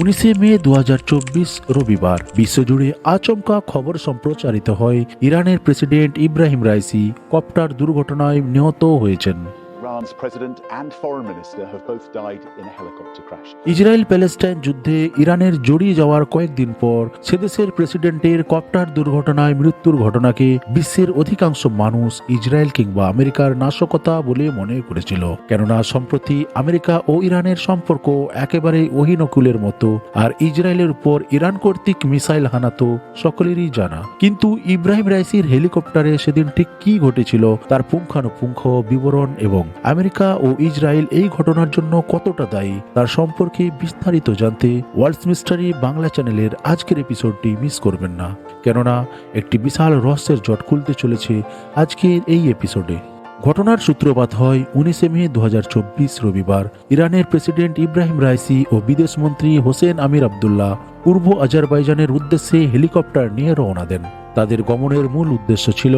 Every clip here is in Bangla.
উনিশে মে দু হাজার চব্বিশ রবিবার। বিশ্বজুড়ে আচমকা খবর সম্প্রচারিত হয় ইরানের প্রেসিডেন্ট ইব্রাহিম রাইসি। কপ্টার দুর্ঘটনায় নিহত হয়েছেন। Iran's president and foreign. Israel Palestine যুদ্ধে ইরানের জড়িয়ে যাওয়ার কয়েকদিন পর সেদেশের প্রেসিডেন্টের কপ্টার দুর্ঘটনায় মৃত্যুর ঘটনাকে বিশ্বের অধিকাংশ মানুষ ইসরায়েল কিংবা আমেরিকার নাশকতা বলে মনে করেছিল কেননা সম্প্রতি আমেরিকা ও ইরানের সম্পর্ক একেবারে ওহিনকুলের মতো, আর ইসরায়েলের উপর ইরান কর্তৃক মিসাইল হানা তো সকলেরই জানা কিন্তু ইব্রাহিম রাইসির হেলিকপ্টারে সেদিন ঠিক কি ঘটেছিল, তার পুঙ্খানুপুঙ্খ বিবরণ এবং আমেরিকা ও ইসরায়েল এই ঘটনার জন্য কতটা দায়ী, তার সম্পর্কে বিস্তারিত জানতে ওয়ার্ল্ডস মিস্টারি বাংলা চ্যানেলের আজকের এপিসোডটি মিস করবেন না। কেননা, একটি বিশাল রহস্যের জট খুলতে চলেছে আজকের এই এপিসোডে। ঘটনার সূত্রপাত হয় উনিশে মে দু হাজার চব্বিশ রবিবার। ইরানের প্রেসিডেন্ট ইব্রাহিম রাইসি ও বিদেশমন্ত্রী হোসেন আমির আবদুল্লাহ পূর্ব আজারবাইজানের উদ্দেশ্যে হেলিকপ্টার নিয়ে রওনা দেন। তাদের গমনের মূল উদ্দেশ্য ছিল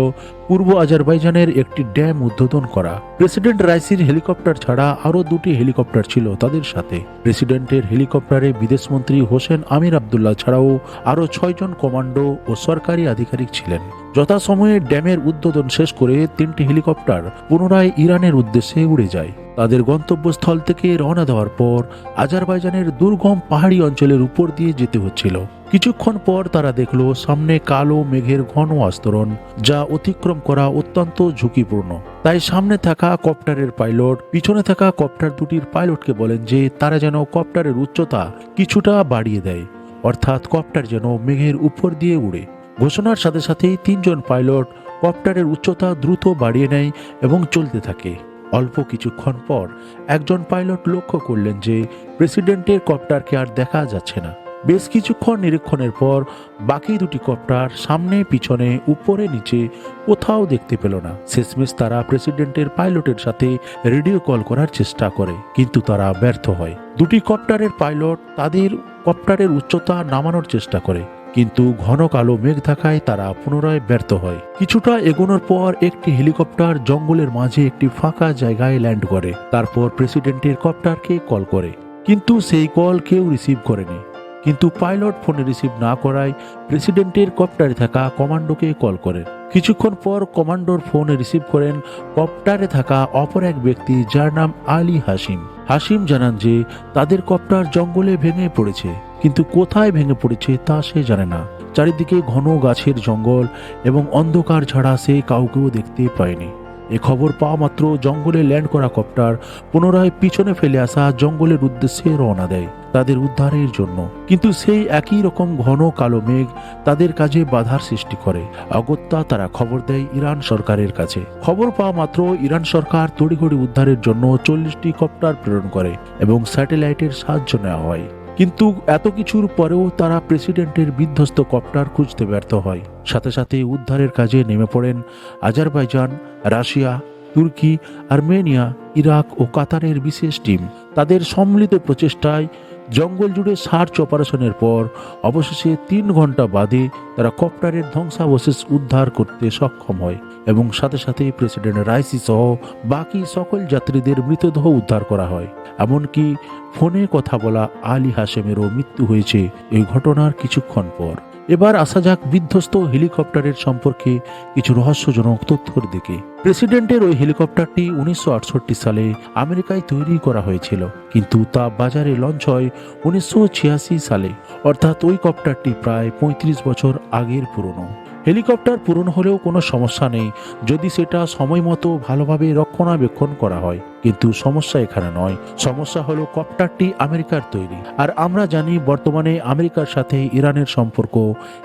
পূর্ব আজারবাইজানের একটি ড্যাম উদ্বোধন করা। প্রেসিডেন্ট রাইসির হেলিকপ্টার ছাড়া আরও দুটি হেলিকপ্টার ছিল তাদের সাথে। প্রেসিডেন্টের হেলিকপ্টারে বিদেশমন্ত্রী হোসেন আমির আবদুল্লাহ ছাড়াও আরও ছয়জন কমান্ডো ও সরকারি আধিকারিক ছিলেন। যথাসময়ে ড্যামের উদ্বোধন শেষ করে তিনটি হেলিকপ্টার পুনরায় ইরানের উদ্দেশ্যে উড়ে যায়। তাদের গন্তব্যস্থল থেকে রওনা দেওয়ার পর আজারবাইজানের দুর্গম পাহাড়ি অঞ্চলের উপর দিয়ে যেতে হচ্ছিল। কিছুক্ষণ পর তারা দেখল সামনে কালো মেঘের ঘন আস্তরণ, যা অতিক্রম করা অত্যন্ত ঝুঁকিপূর্ণ। তাই সামনে থাকা কপ্টারের পাইলট, পিছনে থাকা কপ্টার দুটির পাইলটকে বলেন যে তারা যেন কপ্টারের উচ্চতা কিছুটা বাড়িয়ে দেয়, অর্থাৎ কপ্টার যেন মেঘের উপর দিয়ে উড়ে। ঘোষণার সাথে সাথেই তিনজন পাইলট কপ্টারের উচ্চতা দ্রুত বাড়িয়ে নেয় এবং চলতে থাকে। অল্প কিছুক্ষণ পর একজন পাইলট লক্ষ্য করলেন যে প্রেসিডেন্টের কপ্টারকে আর দেখা যাচ্ছে না। বেশ কিছুক্ষণ নিরীক্ষণের পর বাকি দুটি কপ্টার সামনে, পিছনে, উপরে, নিচে কোথাও দেখতে পেল না। শেষমেশ তারা প্রেসিডেন্টের পাইলটের সাথে রেডিও কল করার চেষ্টা করে, কিন্তু তারা ব্যর্থ হয়। দুটি কপ্টারের পাইলট তাদের কপ্টারের উচ্চতা নামানোর চেষ্টা করে কিন্তু ঘন কালো মেঘ থাকায় তারা পুনরায় ব্যর্থ হয়। কিছুটা এগোনোর পর একটি হেলিকপ্টার জঙ্গলের মাঝে একটি ফাঁকা জায়গায় ল্যান্ড করে। তারপর প্রেসিডেন্টের কপ্টারকে কল করে। কিন্তু সেই কল কেউ রিসিভ করেনি। কিন্তু পাইলট ফোনে রিসিভ না করায় প্রেসিডেন্টের কপ্টারে থাকা কমান্ডোকে কল করেন কিছুক্ষণ পর কমান্ডোর ফোন রিসিভ করেন কপ্টারে থাকা অপর এক ব্যক্তি যার নাম আলী হাসিম হাসিম জানান যে তাদের কপ্টার জঙ্গলে ভেঙে পড়েছে। কিন্তু কোথায় ভেঙে পড়েছে তা সে জানে না। চারিদিকে ঘন গাছের জঙ্গল এবং অন্ধকার ছাড়া সে কাউকেও দেখতে পায়নি। এ খবর পাওয়া মাত্র জঙ্গলে ল্যান্ড করা কপ্টার পুনরায় পিছনে ফেলে আসা জঙ্গলের উদ্দেশ্যে রওনা দেয় তাদের উদ্ধারের জন্য। কিন্তু সেই একই রকম ঘন কালো মেঘ তাদের কাজে বাধার সৃষ্টি করে। অগত্যা তারা খবর দেয় ইরান সরকারের কাছে। খবর পাওয়া মাত্র ইরান সরকার তড়িঘড়ি উদ্ধারের জন্য চল্লিশটি কপ্টার প্রেরণ করে এবং স্যাটেলাইটের সাহায্য নেওয়া হয়। কিন্তু এত কিছুর পরেও তারা প্রেসিডেন্টের বিধ্বস্ত কপ্টার খুঁজতে ব্যর্থ হয়। সাথে সাথে উদ্ধারের কাজে নেমে পড়েন আজারবাইজান, রাশিয়া, তুর্কি, আর্মেনিয়া, ইরাক ও কাতারের বিশেষ টিম। তাদের সম্মিলিত প্রচেষ্টায় জঙ্গল জুড়ে সার্চ অপারেশনের পর অবশেষে তিন ঘণ্টা বাদে তারা কপ্টারের ধ্বংসাবশেষ উদ্ধার করতে সক্ষম হয় এবং সাথে সাথে প্রেসিডেন্ট রাইসি সহ বাকি সকল যাত্রীদের মৃতদেহ উদ্ধার করা হয়। এমনকি ফোনে কথা বলা আলী হাসেমেরও মৃত্যু হয়েছে এই ঘটনার কিছুক্ষণ পর। এবার আসা যাক বিধ্বস্ত হেলিকপ্টারের সম্পর্কে কিছু রহস্যজনক তথ্যর দিকে। প্রেসিডেন্টের ওই হেলিকপ্টারটি উনিশশো আটষট্টি সালে আমেরিকায় তৈরি করা হয়েছিল, কিন্তু তা বাজারে লঞ্চ হয় উনিশশো ছিয়াশি সালে, অর্থাৎ ওই কপ্টারটি প্রায় ৩৫ বছর আগের পুরনো। হেলিকপ্টার পূরণ হলেও কোনো সমস্যা নেই, যদি সেটা সময় মতো ভালোভাবে রক্ষণাবেক্ষণ করা হয়। কিন্তু সমস্যা এখানে নয়। সমস্যা হলো কপ্টারটি আমেরিকার তৈরি। আর আমরা জানি বর্তমানে আমেরিকার সাথে ইরানের সম্পর্ক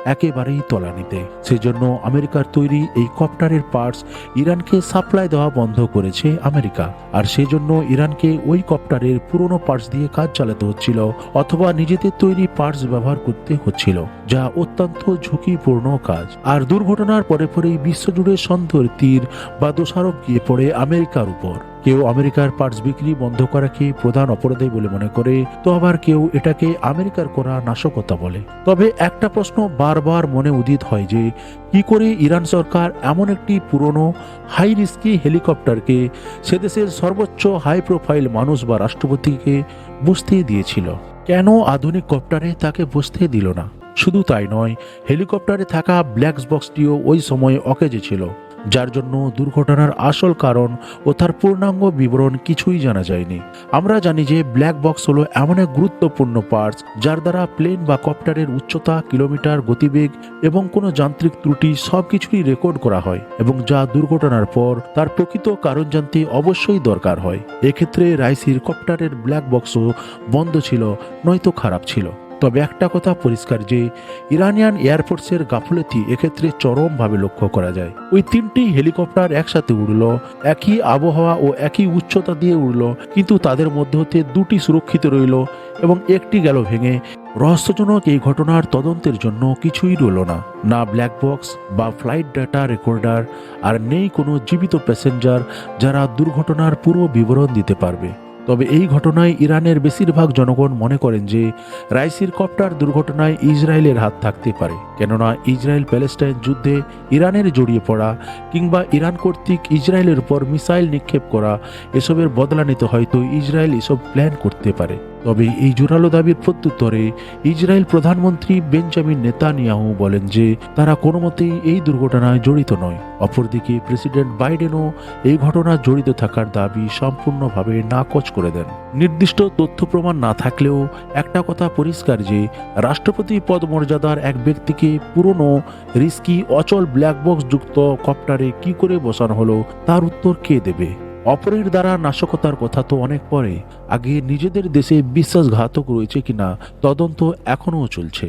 একেবারেই তলানিতে। সেজন্য আমেরিকার তৈরি এই কপ্টারের পার্টস ইরানকে সাপ্লাই দেওয়া বন্ধ করেছে আমেরিকা। আর সেজন্য ইরানকে ওই কপ্টারের পুরনো পার্টস দিয়ে কাজ চালাতে হচ্ছিল, অথবা নিজেদের তৈরি পার্টস ব্যবহার করতে হচ্ছিল, যা অত্যন্ত ঝুঁকিপূর্ণ কাজ। আর দুর্ঘটনার পরে পরেই বিশ্বজুড়ে সন্দেহের তীর বা দোষারোপ গিয়ে পড়ে আমেরিকার উপর। কেউ আমেরিকার পার্টস বিক্রি বন্ধ করাকে প্রধান অপরাধী বলে মনে করে, তো আবার কেউ এটাকে আমেরিকার করা নাশকতা বলে। তবে একটা প্রশ্ন বারবার মনে উদিত হয় যে, কি করে ইরান সরকার এমন একটি পুরনো হাই রিস্কি হেলিকপ্টারকে সে দেশের সর্বোচ্চ হাই প্রোফাইল মানুষ বা রাষ্ট্রপতিকে বুঝতে দিয়েছিল? কেন আধুনিক কপ্টারে তাকে বসতে দিল না? শুধু তাই নয়, হেলিকপ্টারে থাকা ব্ল্যাক বক্সটিও ওই সময় অকেজে ছিল। যার জন্য দুর্ঘটনার আসল কারণ ও তার পূর্ণাঙ্গ বিবরণ কিছুই জানা যায়নি। আমরা জানি যে ব্ল্যাক বক্স হলো এমন এক গুরুত্বপূর্ণ পার্টস যার দ্বারা প্লেন বা কপ্টারের উচ্চতা, কিলোমিটার, গতিবেগ এবং কোনো যান্ত্রিক ত্রুটি সবকিছুই রেকর্ড করা হয় এবং যা দুর্ঘটনার পর তার প্রকৃত কারণ জানতে অবশ্যই দরকার হয়। এক্ষেত্রে রাইসির কপ্টারের ব্ল্যাক বক্সও বন্ধ ছিল, নয়তো খারাপ ছিল। তবে একটা কথা পরিষ্কার যে, ইরানিয়ান এয়ারফোর্সের গাফলতি এক্ষেত্রে চরমভাবে লক্ষ্য করা যায়। ওই তিনটি হেলিকপ্টার একসাথে উড়ল, একই আবহাওয়া ও একই উচ্চতা দিয়ে উড়ল, কিন্তু তাদের মধ্যে হতে দুটি সুরক্ষিত রইল এবং একটি গেল ভেঙে। রহস্যজনক এই ঘটনার তদন্তের জন্য কিছুই রইল না। না ব্ল্যাক বক্স বা ফ্লাইট ডাটা রেকর্ডার আর নেই কোনো জীবিত প্যাসেঞ্জার যারা দুর্ঘটনার পুরো বিবরণ দিতে পারবে। তবে এই ঘটনায় ইরানের বেশিরভাগ জনগণ মনে করেন যে রাইসির কপ্টার দুর্ঘটনায় ইসরায়েলের হাত থাকতে পারে। কেননা ইসরায়েল প্যালেস্টাইন যুদ্ধে ইরানের জড়িয়ে পড়া কিংবা ইরান কর্তৃক ইসরায়েলের উপর মিসাইল নিক্ষেপ করা এসবের বদলা নিতে হয়তো ইসরায়েল এসব প্ল্যান করতে পারে। তবে এই জোরালো দাবির প্রত্যুত্তরে ইসরায়েল প্রধানমন্ত্রী বেঞ্জামিন নেতানিয়াহু বলেন যে তারা কোনো মতেই এই দুর্ঘটনায় জড়িত নয়। অপরদিকে প্রেসিডেন্ট বাইডেনও এই ঘটনায় জড়িত থাকার দাবি সম্পূর্ণভাবে নাকচ করে দেন। নির্দিষ্ট তথ্য প্রমাণ না থাকলেও একটা কথা পরিষ্কার যে রাষ্ট্রপতি পদমর্যাদার এক ব্যক্তিকে পুরনো, রিস্কি, অচল ব্ল্যাক বক্স যুক্ত কপ্টারে কি করে বসানো হলো, তার উত্তর কে দেবে? অপরের দ্বারা নাশকতার কথা তো অনেক পরে, আগে নিজেদের দেশে বিশ্বাসঘাতক রয়েছে কিনা তদন্ত এখনও চলছে।